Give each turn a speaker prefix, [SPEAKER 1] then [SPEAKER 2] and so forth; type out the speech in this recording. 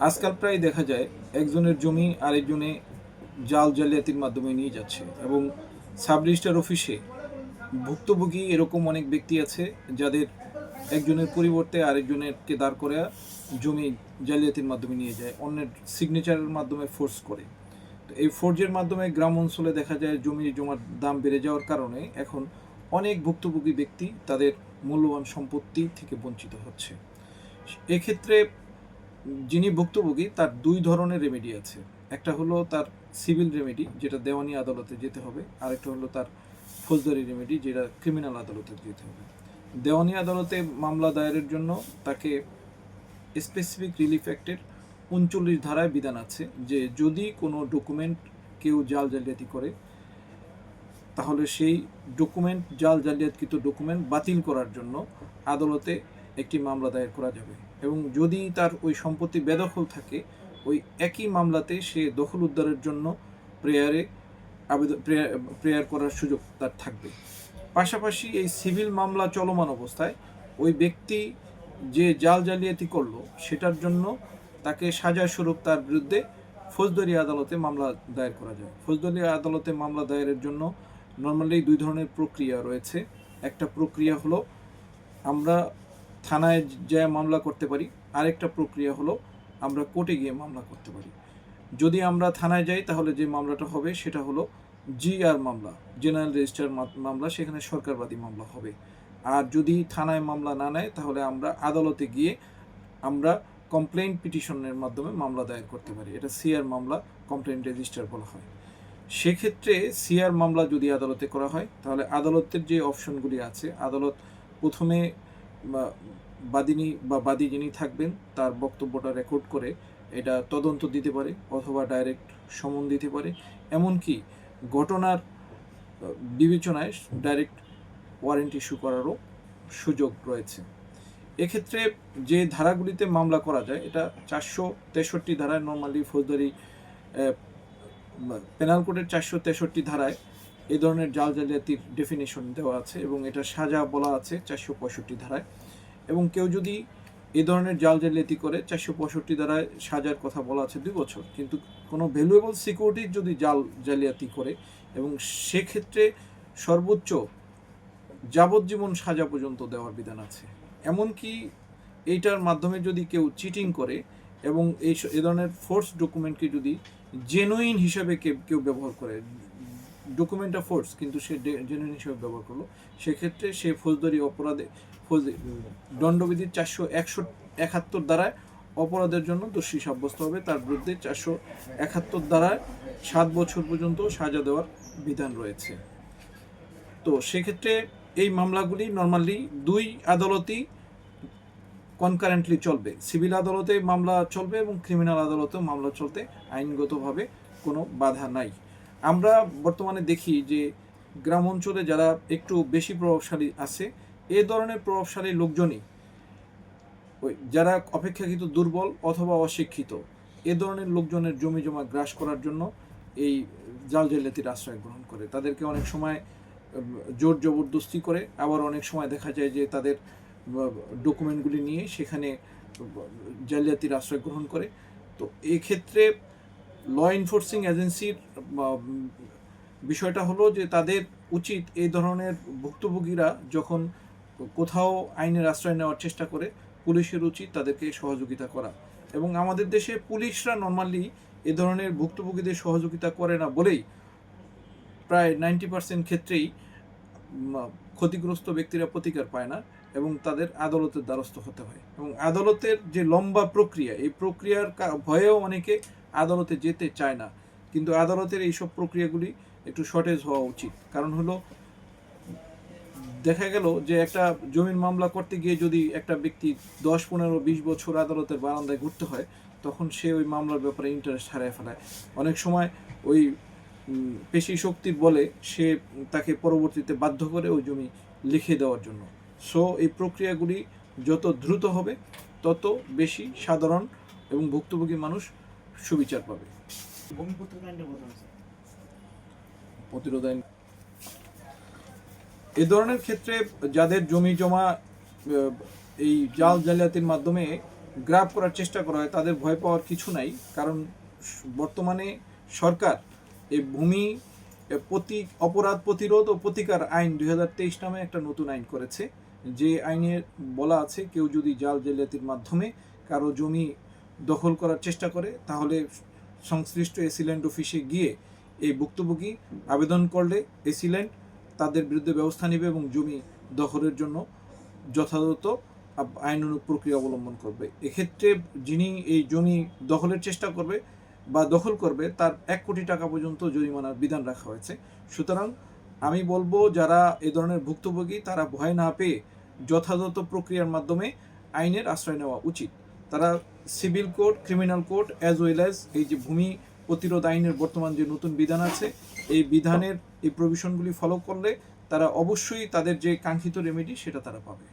[SPEAKER 1] আজকাল প্রায় দেখা যায়, একজনের জমি আরেকজনে জাল জালিয়াতির মাধ্যমে নিয়ে যাচ্ছে এবং সাব রেজিস্ট্রার অফিসে ভুক্তভোগী এরকম অনেক ব্যক্তি আছে যাদের একজনের পরিবর্তে আরেকজনেরকে দাঁড় করে জমি জালিয়াতির মাধ্যমে নিয়ে যায়, অন্যের সিগনেচারের মাধ্যমে ফোর্স করে। তো এই ফোর্জের মাধ্যমে গ্রাম অঞ্চলে দেখা যায় জমি জমার দাম বেড়ে যাওয়ার কারণে এখন অনেক ভুক্তভোগী ব্যক্তি তাদের মূল্যবান সম্পত্তি থেকে বঞ্চিত হচ্ছে। এক্ষেত্রে যিনি ভুক্তভোগী, তার দুই ধরনের রেমেডি আছে। একটা হলো তার সিভিল রেমেডি যেটা দেওয়ানি আদালতে যেতে হবে। আরেকটা হলো তার ফৌজদারি রেমেডি যেটা ক্রিমিনাল আদালতে যেতে হবে। দেওয়ানি আদালতে মামলা দায়েরের জন্য তাকে স্পেসিফিক রিলিফ অ্যাক্টের উনচল্লিশ ধারায় বিধান আছে যে, যদি কোনো ডকুমেন্ট কেউ জাল জালিয়াতি করে, তাহলে সেই ডকুমেন্ট জাল জালিয়াতকৃত ডকুমেন্ট বাতিল করার জন্য আদালতে একটি মামলা দায়ের করা যাবে এবং যদি তার ওই সম্পত্তি বেদখল থাকে, ওই একই মামলাতে সে দখল উদ্ধারের জন্য প্রেয়ারে আবেদন প্রেয়ার প্রেয়ার করার সুযোগ তার থাকবে। পাশাপাশি এই সিভিল মামলা চলমান অবস্থায় ওই ব্যক্তি যে জাল জালিয়াতি করল, সেটার জন্য তাকে সাজা স্বরূপ তার বিরুদ্ধে ফৌজদারি আদালতে মামলা দায়ের করা যায়। ফৌজদারি আদালতে মামলা দায়েরের জন্য নর্মালি দুই ধরনের প্রক্রিয়া রয়েছে। একটা প্রক্রিয়া হলো আমরা থানায় যায় মামলা করতে পারি, আরেকটা প্রক্রিয়া হলো আমরা কোর্টে গিয়ে মামলা করতে পারি। যদি আমরা থানায় যাই, তাহলে যে মামলাটা হবে সেটা হলো জিআর মামলা, জেনারেল রেজিস্টার মামলা, সেখানে সরকারবাদী মামলা হবে। আর যদি থানায় মামলা না নেয়, তাহলে আমরা আদালতে গিয়ে আমরা কমপ্লেন পিটিশনের মাধ্যমে মামলা দায়ের করতে পারি। এটা সিআর মামলা কমপ্লেন রেজিস্টার বলা হয়। সেক্ষেত্রে সিআর মামলা যদি আদালতে করা হয়, তাহলে আদালতের যে অপশনগুলি আছে, আদালত প্রথমে বাদিনী বা বাদী যিনি থাকবেন, তার বক্তব্যটা রেকর্ড করে এটা তদন্ত দিতে পারে অথবা ডাইরেক্ট সমন দিতে পারে। এমনকি ঘটনার বিবেচনায় ডাইরেক্ট ওয়ারেন্ট ইস্যু করারও সুযোগ রয়েছে। এক্ষেত্রে যে ধারাগুলিতে মামলা করা যায়, এটা চারশো তেষট্টি ধারায় নর্মালি ফৌজদারি পেনাল কোডের চারশো তেষট্টি ধারায় এই ধরনের জাল জালিয়াতির ডেফিনেশন দেওয়া আছে এবং এটা সাজা বলা আছে চারশো পঁয়ষট্টি ধারায়। এবং কেউ যদি এ ধরনের জাল জালিয়াতি করে, চারশো পঁয়ষট্টি ধারায় সাজার কথা বলা আছে দুই বছর, কিন্তু কোনো ভ্যালুয়েবল সিকিউরিটির যদি জাল জালিয়াতি করে এবং সেক্ষেত্রে সর্বোচ্চ যাবজ্জীবন সাজা পর্যন্ত দেওয়ার বিধান আছে। এমনকি এইটার মাধ্যমে যদি কেউ চিটিং করে এবং এই এ ধরনের ফোর্স ডকুমেন্টকে যদি জেনুইন হিসাবে কেউ কেউ ব্যবহার করে ডকুমেন্টটা ফোর্স কিন্তু সে জেনুইন হিসেবে ব্যবহার করল। সেক্ষেত্রে সে ফৌজদারি অপরাধে ফৌজ দণ্ডবিধির চারশো একশো একাত্তর দ্বারায় অপরাধের জন্য দোষী সাব্যস্ত হবে। তার বিরুদ্ধে চারশো একাত্তর দ্বারায় সাত বছর পর্যন্ত সাজা দেওয়ার বিধান রয়েছে। তো সেক্ষেত্রে এই মামলাগুলি নর্মালি দুই আদালতই কনকারেন্টলি চলবে। সিভিল আদালতে মামলা চলবে এবং ক্রিমিনাল আদালতেও মামলা চলতে আইনগতভাবে কোনো বাধা নাই। আমরা বর্তমানে দেখি যে গ্রাম অঞ্চলে যারা একটু বেশি প্রভাবশালী আছে, এ ধরনের প্রভাবশালী লোকজনই ওই যারা অপেক্ষাকৃত দুর্বল অথবা অশিক্ষিত, এ ধরনের লোকজনের জমি জমা গ্রাস করার জন্য এই জাল জালিয়াতির আশ্রয় গ্রহণ করে। তাদেরকে অনেক সময় জোর জবরদস্তি করে, আবার অনেক সময় দেখা যায় যে তাদের ডকুমেন্টগুলি নিয়ে সেখানে জালিয়াতির আশ্রয় গ্রহণ করে। তো এক্ষেত্রে ল এনফোর্সিং এজেন্সির বিষয়টা হলো যে তাদের উচিত এই ধরনের ভুক্তভোগীরা যখন কোথাও আইনের আশ্রয় নেওয়ার চেষ্টা করে, পুলিশের উচিত তাদেরকে সহযোগিতা করা। এবং আমাদের দেশে পুলিশরা নর্মালি এ ধরনের ভুক্তভোগীদের সহযোগিতা করে না বলেই প্রায় নাইনটি পার্সেন্ট ক্ষেত্রেই ক্ষতিগ্রস্ত ব্যক্তিরা প্রতিকার পায় না। এবং তাদের আদালতের দ্বারস্থ হতে হয়। এবং আদালতের যে লম্বা প্রক্রিয়া, এই প্রক্রিয়ার ভয়েও অনেকে আদালতে যেতে চায় না। কিন্তু আদালতের এইসব প্রক্রিয়াগুলি একটু শর্টেজ হওয়া উচিত। কারণ হলো, দেখা গেল যে একটা জমির মামলা করতে গিয়ে যদি একটা ব্যক্তি দশ, পনেরো, বিশ বছর আদালতের বারান্দায় ঘুরতে হয়, তখন সে ওই মামলার ব্যাপারে ইন্টারেস্ট হারায় ফেলায়। অনেক সময় ওই পেশি শক্তির বলে সে তাকে পরবর্তীতে বাধ্য করে ওই জমি লিখে দেওয়ার জন্য। সো এই প্রক্রিয়াগুলি যত দ্রুত হবে তত বেশি সাধারণ এবং ভুক্তভোগী মানুষ সুবিচার পাবে। প্রতিরোধ আইন এ ধরনের ক্ষেত্রে যাদের জমি জমা এই জাল জালিয়াতির মাধ্যমে গ্রাফ করার চেষ্টা করা হয় তাদের ভয় পাওয়ার কিছু নাই। কারণ বর্তমানে সরকার এই ভূমি প্রতি অপরাধ প্রতিরোধ ও প্রতিকার আইন দুই হাজার তেইশ নামে একটা নতুন আইন করেছে। যে আইনে বলা আছে, কেউ যদি জাল জালিয়াতির মাধ্যমে কারও জমি দখল করার চেষ্টা করে, তাহলে সংশ্লিষ্ট এসিল্যান্ড অফিসে গিয়ে এই ভুক্তভোগী আবেদন করলে এসিল্যান্ড তাদের বিরুদ্ধে ব্যবস্থা নেবে এবং জমি দখলের জন্য যথাযথ আইনানুগ প্রক্রিয়া অবলম্বন করবে। এক্ষেত্রে যিনি এই জমি দখলের চেষ্টা করবে বা দখল করবে, তার এক কোটি টাকা পর্যন্ত জরিমানার বিধান রাখা হয়েছে। সুতরাং আমি বলব, যারা এ ধরনের ভুক্তভোগী, তারা ভয় না পেয়ে যথাযথ প্রক্রিয়ার মাধ্যমে আইনের আশ্রয় নেওয়া উচিত। তারা civil court, criminal court as well as এই যে ভূমি প্রতিরোধ আইনের বর্তমান যে নতুন বিধান আছে, এই বিধানের এই প্রভিশনগুলি ফলো করলে তারা অবশ্যই তাদের যে কাঙ্ক্ষিত রেমেডি সেটা তারা পাবে।